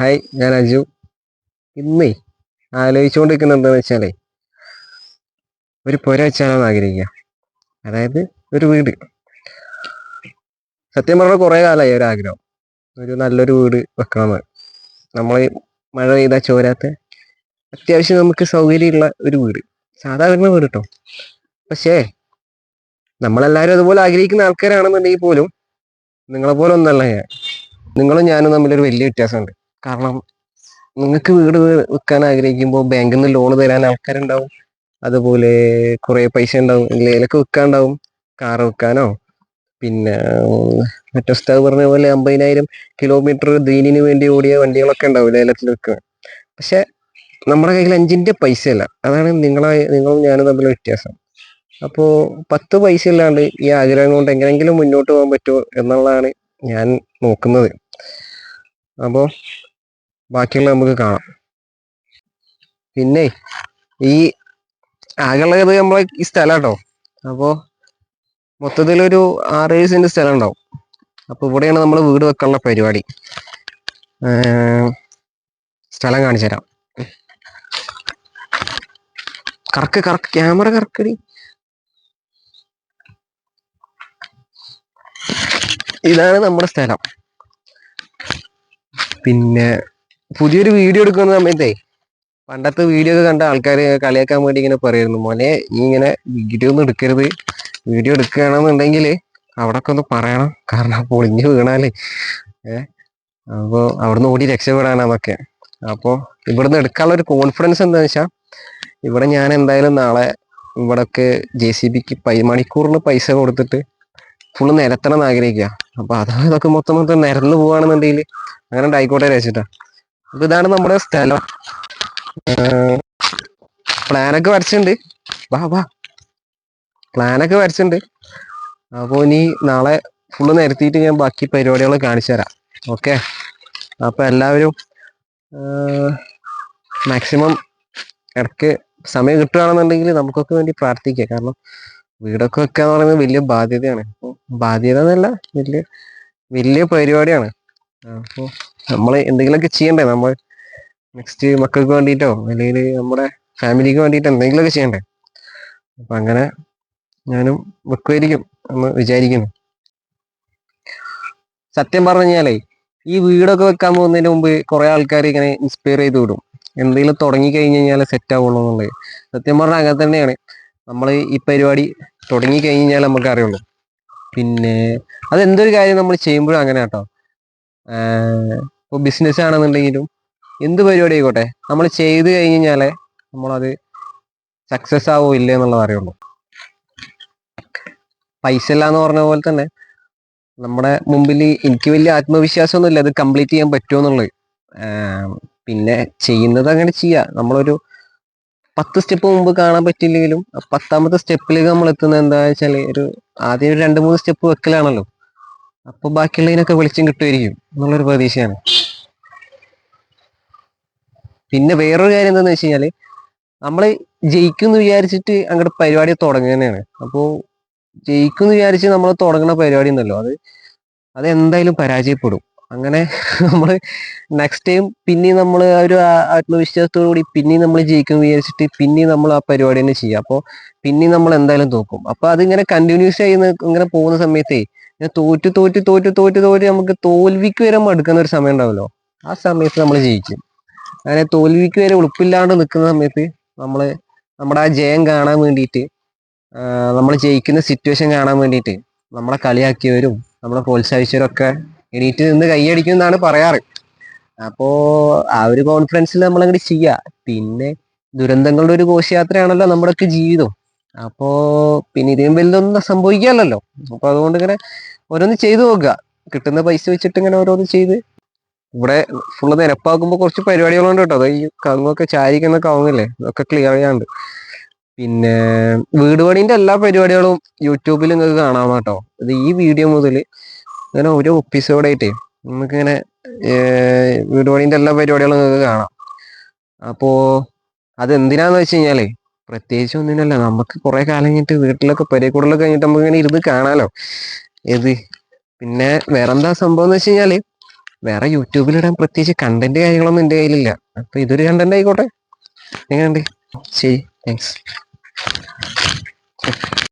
Hi ഞാൻ അജു. ഇന്നേ ആലോചിച്ചുകൊണ്ടിരിക്കുന്നത് എന്താണെന്ന് വെച്ചാലേ ഒരു പുര വെച്ചാലാണ് ആഗ്രഹിക്കുക. അതായത് ഒരു വീട്. സത്യം പറഞ്ഞാൽ കുറേ കാലമായി ഒരു ആഗ്രഹം. ഒരു നല്ലൊരു വീട് വെക്കണമെന്ന്. നമ്മൾ മഴ പെയ്താൽ ചോരാത്ത അത്യാവശ്യം നമുക്ക് സൗകര്യമുള്ള ഒരു വീട്. സാധാരണ വീട് കേട്ടോ പക്ഷേ നമ്മളെല്ലാവരും അതുപോലെ ആഗ്രഹിക്കുന്ന ആൾക്കാരാണെന്നുണ്ടെങ്കിൽ പോലും നിങ്ങളെ പോലെ ഒന്നല്ല ഞാൻ. നിങ്ങളും ഞാനും തമ്മിലൊരു വലിയ വ്യത്യാസമുണ്ട്. കാരണം നിങ്ങൾക്ക് വീട് വെക്കാൻ ആഗ്രഹിക്കുമ്പോൾ ബാങ്കിൽ നിന്ന് ലോൺ തരാൻ ആൾക്കാരുണ്ടാവും. അതുപോലെ കുറേ പൈസ ഉണ്ടാവും. എന്തെങ്കിലുമൊക്കെ വെക്കാണ്ടാവും. കാർ വെക്കാനോ? പിന്നെ മറ്റൊ ഉസ്താദ് പറഞ്ഞ പോലെ അമ്പതിനായിരം കിലോമീറ്റർ ദീനിന് വേണ്ടി ഓടിയ വണ്ടികളൊക്കെ ഉണ്ടാവും ലേലത്തിൽ വെക്കുക പക്ഷെ നമ്മുടെ കയ്യിൽ അഞ്ചിന്റെ പൈസ അല്ല അതാണ് നിങ്ങളെ നിങ്ങളും ഞാനും തമ്മിലുള്ള വ്യത്യാസം. അപ്പോൾ പത്ത് പൈസ ഇല്ലാണ്ട് ഈ ആഗ്രഹം കൊണ്ട് എങ്ങനെയെങ്കിലും മുന്നോട്ട് പോകാൻ പറ്റുമോ എന്നുള്ളതാണ് ഞാൻ നോക്കുന്നത്. അപ്പോൾ ബാക്കിയുള്ള നമുക്ക് കാണാം. പിന്നെ ഈ ആകെയുള്ളത് നമ്മളെ ഈ സ്ഥലം കേട്ടോ അപ്പോൾ മൊത്തത്തിലൊരു ആറേഴ് സെന്റ് സ്ഥലം ഉണ്ടാവും അപ്പോൾ ഇവിടെയാണ് നമ്മൾ വീട് വെക്കാനുള്ള പരിപാടി. സ്ഥലം കാണിച്ചു തരാം. കറക്ക് കറക്ക് ക്യാമറ കറക്കടി. ഇതാണ് നമ്മുടെ സ്ഥലം. പിന്നെ പുതിയൊരു വീഡിയോ എടുക്കുന്ന സമയത്തേ പണ്ടത്തെ വീഡിയോ ഒക്കെ കണ്ട ആൾക്കാർ കളിയാക്കാൻ വേണ്ടി ഇങ്ങനെ പറയായിരുന്നു മോനെ നീ ഇങ്ങനെ വീഡിയോ ഒന്നും എടുക്കരുത്. വീഡിയോ എടുക്കുകയാണെന്നുണ്ടെങ്കിൽ അവിടെ ഒക്കെ ഒന്ന് പറയണം. കാരണം പൊളിഞ്ഞ് വീണാലേ. ഏ? അപ്പോൾ അവിടുന്ന് ഓടി രക്ഷപ്പെടാനാന്നൊക്കെ. അപ്പോൾ ഇവിടുന്ന് എടുക്കാനുള്ള ഒരു കോൺഫിഡൻസ് എന്താണെന്ന് വെച്ചാൽ ഇവിടെ ഞാൻ എന്തായാലും നാളെ ഇവിടൊക്കെ ജെ സി ബിക്ക് പൈ മണിക്കൂറിന് പൈസ കൊടുത്തിട്ട് ഫുള്ള് നിരത്തണം എന്ന് ആഗ്രഹിക്കുക അപ്പോൾ അതാ ഇതൊക്കെ മൊത്തം മൊത്തം നിരന്ന് പോവാണെന്നുണ്ടെങ്കിൽ അങ്ങനെ ഉണ്ടായിക്കോട്ടെ രചിട്ടാ അപ്പൊ ഇതാണ് നമ്മുടെ സ്ഥലം. പ്ലാനൊക്കെ വരച്ചിട്ടുണ്ട്. വാ വാ. പ്ലാനൊക്കെ വരച്ചിട്ടുണ്ട്. അപ്പോൾ ഇനി നാളെ ഫുള്ള് നിരത്തിയിട്ട് ഞാൻ ബാക്കി പരിപാടികൾ കാണിച്ചു തരാം. ഓക്കെ അപ്പൊ എല്ലാവരും മാക്സിമം ഇടയ്ക്ക് സമയം കിട്ടുകയാണെന്നുണ്ടെങ്കിൽ നമുക്കൊക്കെ വേണ്ടി പ്രാർത്ഥിക്കുക കാരണം വീടൊക്കെ വെക്കുക എന്ന് പറയുന്നത് വലിയ ബാധ്യതയാണ്. അപ്പോൾ ബാധ്യത എന്നല്ല വലിയ വലിയ പരിപാടിയാണ്. അപ്പോൾ നമ്മൾ എന്തെങ്കിലുമൊക്കെ ചെയ്യണ്ടേ? നമ്മൾ നെക്സ്റ്റ് മക്കൾക്ക് വേണ്ടിയിട്ടോ അല്ലെങ്കിൽ നമ്മുടെ ഫാമിലിക്ക് വേണ്ടിയിട്ടോ എന്തെങ്കിലുമൊക്കെ ചെയ്യണ്ടേ? അപ്പൊ അങ്ങനെ ഞാനും വെക്കുമായിരിക്കും എന്ന് വിചാരിക്കുന്നു. സത്യം പറഞ്ഞു കഴിഞ്ഞാലേ ഈ വീടൊക്കെ വെക്കാൻ പോകുന്നതിന് മുമ്പ് കുറെ ആൾക്കാർ ഇങ്ങനെ ഇൻസ്പയർ ചെയ്ത് വിടും. എന്തെങ്കിലും തുടങ്ങി കഴിഞ്ഞ് കഴിഞ്ഞാൽ സെറ്റ് ആവുള്ളൂ എന്നുള്ളത്. സത്യം പറഞ്ഞാൽ അങ്ങനെ തന്നെയാണ്. നമ്മൾ ഈ പരിപാടി തുടങ്ങി കഴിഞ്ഞ് കഴിഞ്ഞാൽ നമുക്ക് അറിയുള്ളൂ പിന്നെ അതെന്തൊരു കാര്യം നമ്മൾ ചെയ്യുമ്പോഴും അങ്ങനെ കേട്ടോ ഇപ്പോൾ ബിസിനസ് ആണെന്നുണ്ടെങ്കിലും എന്ത് പരിപാടി ആയിക്കോട്ടെ? നമ്മൾ ചെയ്ത് കഴിഞ്ഞ് കഴിഞ്ഞാലേ നമ്മളത് സക്സസ് ആവോ ഇല്ലേ എന്നുള്ളത് അറിയുള്ളൂ. പൈസ ഇല്ല എന്ന് പറഞ്ഞ പോലെ തന്നെ നമ്മുടെ മുമ്പിൽ എനിക്ക് വലിയ ആത്മവിശ്വാസമൊന്നും ഇല്ല അത് കംപ്ലീറ്റ് ചെയ്യാൻ പറ്റുമോ എന്നുള്ളത്. പിന്നെ ചെയ്യുന്നത് അങ്ങനെ ചെയ്യാം. നമ്മളൊരു പത്ത് സ്റ്റെപ്പ് മുമ്പ് കാണാൻ പറ്റില്ലെങ്കിലും പത്താമത്തെ സ്റ്റെപ്പിലേക്ക് നമ്മൾ എത്തുന്നത് എന്താ വെച്ചാൽ ഒരു ആദ്യം ഒരു രണ്ട് മൂന്ന് സ്റ്റെപ്പ് വെക്കലാണല്ലോ. അപ്പൊ ബാക്കിയുള്ളതിനൊക്കെ വെളിച്ചം കിട്ടുമായിരിക്കും എന്നുള്ളൊരു പ്രതീക്ഷയാണ്. പിന്നെ വേറൊരു കാര്യം എന്താന്ന് വെച്ച് കഴിഞ്ഞാൽ നമ്മൾ ജയിക്കുന്ന് വിചാരിച്ചിട്ട് അങ്ങോട്ട് പരിപാടി തുടങ്ങുക അപ്പോ ജയിക്കുന്ന് വിചാരിച്ച് നമ്മൾ തുടങ്ങുന്ന പരിപാടി ഉണ്ടല്ലോ അത് അത് എന്തായാലും പരാജയപ്പെടും. അങ്ങനെ നമ്മൾ നെക്സ്റ്റ് ടൈം പിന്നെയും നമ്മൾ ഒരു ആത്മവിശ്വാസത്തോടു കൂടി പിന്നെയും നമ്മൾ ജയിക്കും വിചാരിച്ചിട്ട് പിന്നെയും നമ്മൾ ആ പരിപാടി തന്നെ ചെയ്യുക. അപ്പോൾ പിന്നെയും നമ്മൾ എന്തായാലും തോക്കും അപ്പൊ അതിങ്ങനെ കണ്ടിന്യൂസ് ചെയ്യുന്ന ഇങ്ങനെ പോകുന്ന സമയത്തേ തോറ്റ് തോറ്റു തോറ്റു തോറ്റു തോറ്റ് നമുക്ക് തോൽവിക്ക് വരെ മടുക്കുന്ന ഒരു സമയം ഉണ്ടാവല്ലോ. ആ സമയത്ത് നമ്മൾ ജയിക്കും. അങ്ങനെ തോൽവിക്ക് വരെ ഉളുപ്പില്ലാണ്ട് നിൽക്കുന്ന സമയത്ത് നമ്മൾ നമ്മുടെ ആ ജയം കാണാൻ വേണ്ടിയിട്ട് നമ്മൾ ജയിക്കുന്ന സിറ്റുവേഷൻ കാണാൻ വേണ്ടിയിട്ട് നമ്മളെ കളിയാക്കിയവരും നമ്മളെ പ്രോത്സാഹിച്ചവരും ഒക്കെ എണീറ്റ് നിന്ന് കൈയടിക്കും എന്നാണ് പറയാറ്. അപ്പോ ആ ഒരു കോൺഫിഡൻസിൽ നമ്മൾ അങ്ങോട്ട് ചെയ്യുക പിന്നെ ദുരന്തങ്ങളുടെ ഒരു ഘോഷയാത്രയാണല്ലോ നമ്മുടെയൊക്കെ ജീവിതം. അപ്പോ പിന്നെ ഇതേം വലുതൊന്നും സംഭവിക്കാമല്ലോ അപ്പൊ അതുകൊണ്ട് ഇങ്ങനെ ഓരോന്ന് ചെയ്തു നോക്കുക. കിട്ടുന്ന പൈസ വെച്ചിട്ട് ഇങ്ങനെ ഓരോന്ന് ചെയ്ത്. ഇവിടെ ഫുള്ള് നിരപ്പാക്കുമ്പോൾ കുറച്ച് പരിപാടികളുണ്ട് കേട്ടോ. അത് ഈ കങ്ങൊക്കെ ചാരിക്കുന്ന കവുങ്ങല്ലേ? അതൊക്കെ ക്ലിയർ ചെയ്യാണ്ട്. പിന്നെ വീട് പണിന്റെ എല്ലാ പരിപാടികളും യൂട്യൂബിൽ നിങ്ങൾക്ക് കാണാം കേട്ടോ. ഇത് ഈ വീഡിയോ മുതൽ ഇങ്ങനെ ഓരോ എപ്പിസോഡായിട്ടേ നമുക്കിങ്ങനെ വീട് പണിന്റെ എല്ലാ പരിപാടികളും നിങ്ങൾക്ക് കാണാം. അപ്പോ അത് എന്തിനാന്ന് വെച്ച് കഴിഞ്ഞാലേ പ്രത്യേകിച്ച് ഒന്നിനല്ല നമുക്ക് കുറെ കാലം കഴിഞ്ഞിട്ട് വീട്ടിലൊക്കെ പരിക്കൂടലൊക്കെ കഴിഞ്ഞിട്ട് നമുക്ക് ഇങ്ങനെ ഇരുന്ന് കാണാലോ. ഏത്? പിന്നെ വേറെന്താ സംഭവം എന്ന് വെച്ച് കഴിഞ്ഞാൽ വേറെ യൂട്യൂബിലിടാൻ പ്രത്യേകിച്ച് കണ്ടന്റ് കാര്യങ്ങളൊന്നും എന്റെ കയ്യിലില്ല. അപ്പൊ ഇതൊരു കണ്ടന്റ് ആയിക്കോട്ടെ. എങ്ങനെയുണ്ട്? ശരി താങ്ക്സ്